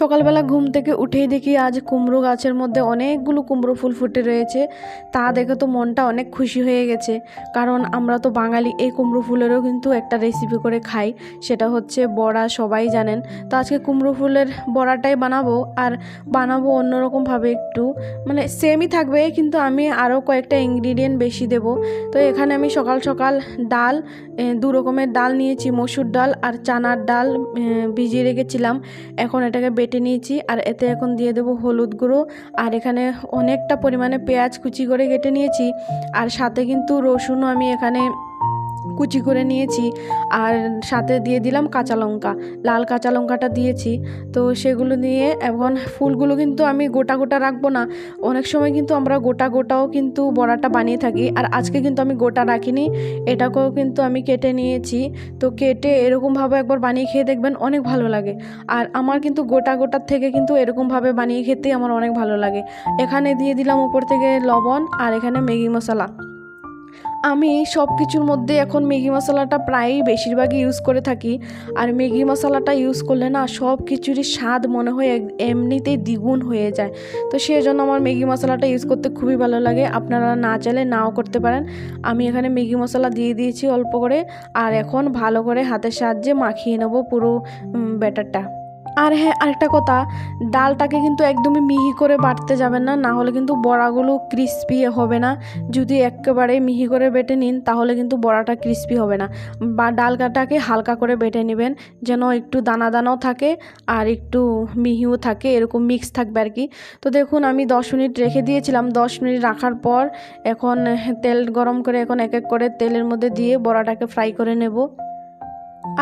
সকালবেলা ঘুম থেকে উঠেই দেখি আজ কুমড়ো গাছের মধ্যে অনেকগুলো কুমড়ো ফুল ফুটে রয়েছে। তা দেখে তো মনটা অনেক খুশি হয়ে গেছে। কারণ আমরা তো বাঙালি, এই কুমড়ো ফুলেরও কিন্তু একটা রেসিপি করে খাই, সেটা হচ্ছে বড়া, সবাই জানেন। তো আজকে কুমড়ো ফুলের বড়াটাই বানাবো আর বানাবো অন্যরকমভাবে একটু। মানে সেমই থাকবে, কিন্তু আমি আরও কয়েকটা ইনগ্রিডিয়েন্ট বেশি দেব। তো এখানে আমি সকাল সকাল ডাল দু রকমের ডাল নিয়েছি, মসুর ডাল আর চানার ডাল ভিজিয়ে রেখেছিলাম। এখন এটাকে বেটে নিয়েছি আর এতে এখন দিয়ে দেবো হলুদ গুঁড়ো। আর এখানে অনেকটা পরিমাণে পেঁয়াজ কুচি করে কেটে নিয়েছি। আর সাথে কিন্তু রসুনও আমি এখানে কুচি করে নিয়েছি আর সাথে দিয়ে দিলাম কাঁচা লঙ্কা। লাল কাঁচা লঙ্কাটা দিয়েছি। তো সেগুলো নিয়ে এখন ফুলগুলো কিন্তু আমি গোটা গোটা রাখব না। অনেক সময় কিন্তু আমরা গোটা গোটাও কিন্তু বড়াটা বানিয়ে থাকি আর আজকে কিন্তু আমি গোটা রাখিনি। এটাকেও কিন্তু আমি কেটে নিয়েছি। তো কেটে এরকমভাবে একবার বানিয়ে খেয়ে দেখবেন অনেক ভালো লাগে। আর আমার কিন্তু গোটা গোটার থেকে কিন্তু এরকমভাবে বানিয়ে খেতেই আমার অনেক ভালো লাগে। এখানে দিয়ে দিলাম উপর থেকে লবণ আর এখানে ম্যাগি মশলা। আমি সব কিছুর মধ্যে এখন ম্যাগি মশলাটা প্রায়ই বেশিরভাগই ইউজ করে থাকি। আর ম্যাগি মশলাটা ইউজ করলে না সব কিছুরই স্বাদ মনে হয় এমনিতেই দ্বিগুণ হয়ে যায়। তো সেই জন্য আমার ম্যাগি মশলাটা ইউজ করতে খুবই ভালো লাগে। আপনারা না চাইলে নাও করতে পারেন। আমি এখানে ম্যাগি মশলা দিয়ে দিয়েছি অল্প করে। আর এখন ভালো করে হাতের সাহায্যে মাখিয়ে নেব পুরো ব্যাটারটা। আর হ্যাঁ আরেকটা কথা, ডালটাকে কিন্তু একদমই মিহি করে বাটতে যাবেন না না হলে কিন্তু বড়াগুলো ক্রিস্পি হবে না। যদি একেবারে মিহি করে বেটে নিন, তাহলে কিন্তু বড়াটা ক্রিস্পি হবে না। বা ডালটাকে হালকা করে বেটে নেবেন, যেন একটু দানা দানাও থাকে আর একটু মিহিও থাকে, এরকম মিক্স থাকবে আর কি। তো দেখুন, আমি দশ মিনিট রেখে দিয়েছিলাম। দশ মিনিট রাখার পর এখন তেল গরম করে এখন এক এক করে তেলের মধ্যে দিয়ে বড়াটাকে ফ্রাই করে নেব।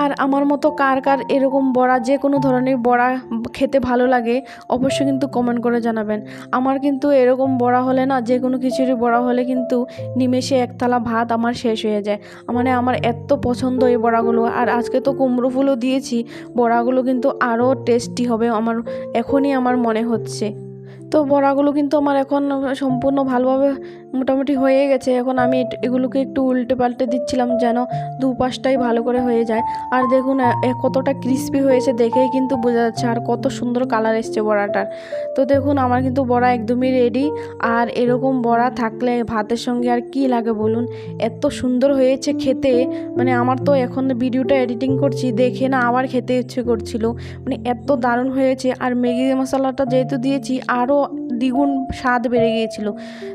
আর আমার মতো কার কার এরকম বড়া, যে কোনো ধরনের বড়া খেতে ভালো লাগে, অবশ্যই কিন্তু কমেন্ট করে জানাবেন। আমার কিন্তু এরকম বড়া হলে না, যে কোনো কিছুরই বড়া হলে কিন্তু নিমেষে এক থালা ভাত আমার শেষ হয়ে যায়। মানে আমার এত পছন্দ এই বড়াগুলো। আর আজকে তো কুমড়ো ফুলও দিয়েছি, বড়াগুলো কিন্তু আরও টেস্টি হবে আমার, এখনই আমার মনে হচ্ছে। তো বড়াগুলো কিন্তু আমার এখন সম্পূর্ণ ভালোভাবে মোটামুটি হয়ে গেছে। এখন আমি এগুলোকে একটু উল্টে পাল্টে দিচ্ছিলাম যেন দুপাশটাই ভালো করে হয়ে যায়। আর দেখুন কতটা ক্রিস্পি হয়েছে দেখেই কিন্তু বোঝা যাচ্ছে আর কত সুন্দর কালার এসছে বড়াটার। তো দেখুন, আমার কিন্তু বড়া একদমই রেডি আর এরকম বড়া থাকলে ভাতের সঙ্গে আর কি লাগে বলুন? এত সুন্দর হয়েছে খেতে। মানে আমার তো এখন ভিডিওটা এডিটিং করছি, দেখে না আবার খেতে ইচ্ছে করছিল। মানে এত দারুণ হয়েছে। আর ম্যাগি মশলাটা যেহেতু দিয়েছি, আরও দ্বিগুণ স্বাদ বেড়ে গিয়েছিল।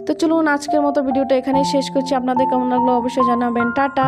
তো চলুন আজকের মতো ভিডিওটা এখানেই শেষ করছি। আপনাদের কেমন লাগল অবশ্যই জানাবেন। টাটা!